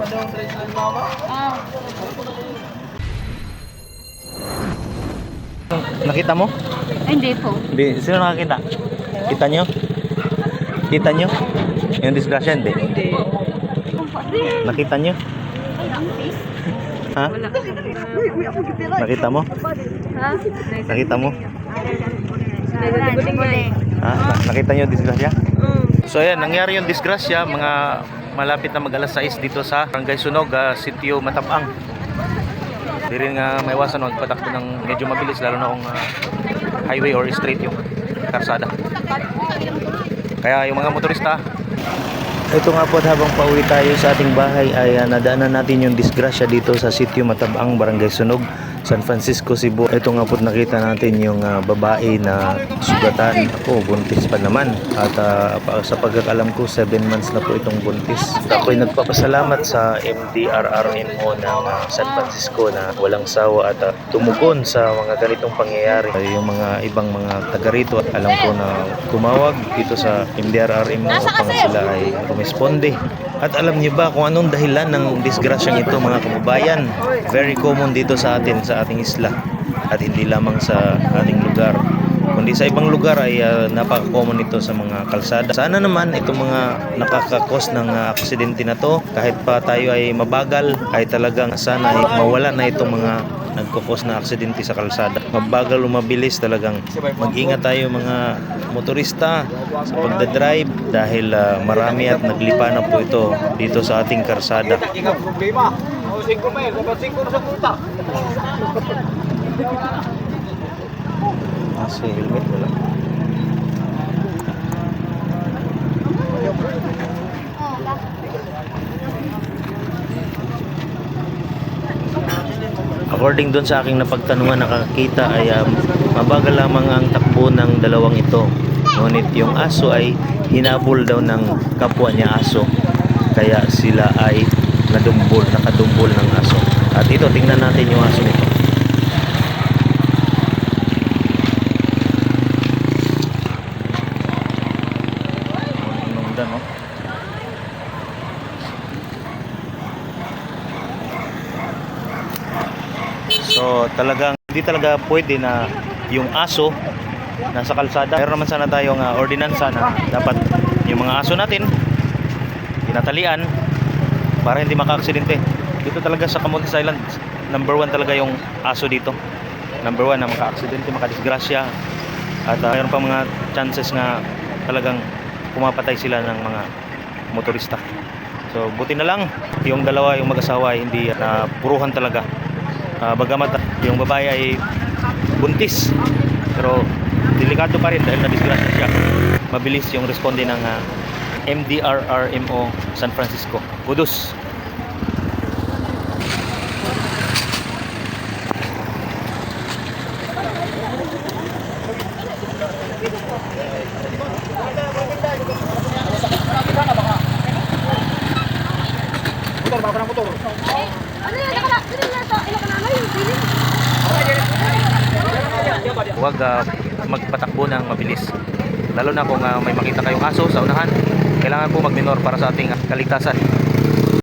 Ah, Nakita mo? hindi po. Hindi. Sino nakakita? Kita nyo? Kita nyo? Yung disgrasya, hindi. Nakita nyo? Ha? Nakita mo? Ha? Nakita mo? Ha? Na- Nakita nyo yung disgrasya? So ayan, nangyari yung disgrasya mga malapit na mag alas 6 dito sa Barangay Sunog, ah, Sitio Matapang. Hindi rin nga maiwasan magpatakbo ng medyo mabilis lalo na kung ah, highway or street yung karsada. Kaya yung mga motorista ito nga po at habang pauwi tayo sa ating bahay ay ah, nadaanan natin yung disgrasya dito sa sitio Matabang, Barangay Sunog, San Francisco, Cebu. Ito nga po nakita natin yung ah, babae na sugatan. Ako, buntis pa naman. At pa- sa pagkakalam ko, 7 months na po itong buntis. Ako'y nagpapasalamat sa MDRRMO ng ah, San Francisco na walang sawa at ah, tumugon sa mga ganitong pangyayari. Ay, yung mga ibang mga taga rito, alam ko na tumawag dito sa MDRRMO upang sila ay rumisponde. At alam niyo ba kung anong dahilan ng disgrasyang ito mga kababayan? Very common dito sa atin, sa ating isla. At hindi lamang sa ating lugar. Kundi sa ibang lugar ay ah, napaka-common ito sa mga kalsada. Sana naman itong mga nakakakos ng ah, aksidente na to, kahit pa tayo ay mabagal, ay talagang sana ay mawala na itong mga nagkukos na aksidente sa kalsada. Mabagal o mabilis talagang mag-ingat tayo mga motorista sa pagdadrive dahil ah, marami at naglipa na po ito dito sa ating karsada. O singko pa eh, dapat singko na sa puta. Kasi helmet wala. According doon sa aking napagtanungan nakakita ay um, mabagal lamang ang takbo ng dalawang ito. Ngunit yung aso ay hinabol daw ng kapwa niya aso. Kaya sila ay nadumbol, nakadumbol ng aso. At ito, tingnan natin yung aso nito. So talagang hindi talaga pwede na yung aso nasa kalsada. Meron naman sana tayong uh, ordinansa na dapat yung mga aso natin tinatalian para hindi maka-aksidente. Dito talaga sa Camotes Island, number one talaga yung aso dito. Number one na maka-aksidente, makadisgrasya. At uh, mayroon pa mga chances nga talagang pumapatay sila ng mga motorista. So buti na lang yung dalawa yung mag-asawa ay hindi na puruhan talaga. Ah, bagamat yung babae ay buntis pero delikado pa rin dahil na-disgrasya siya. Mabilis yung responde ng ah, MDRRMO San Francisco. Kudos. Huwag ah, magpatakbo ng mabilis. Lalo na kung ah, may makita kayong aso sa unahan, kailangan po magminor para sa ating kaligtasan.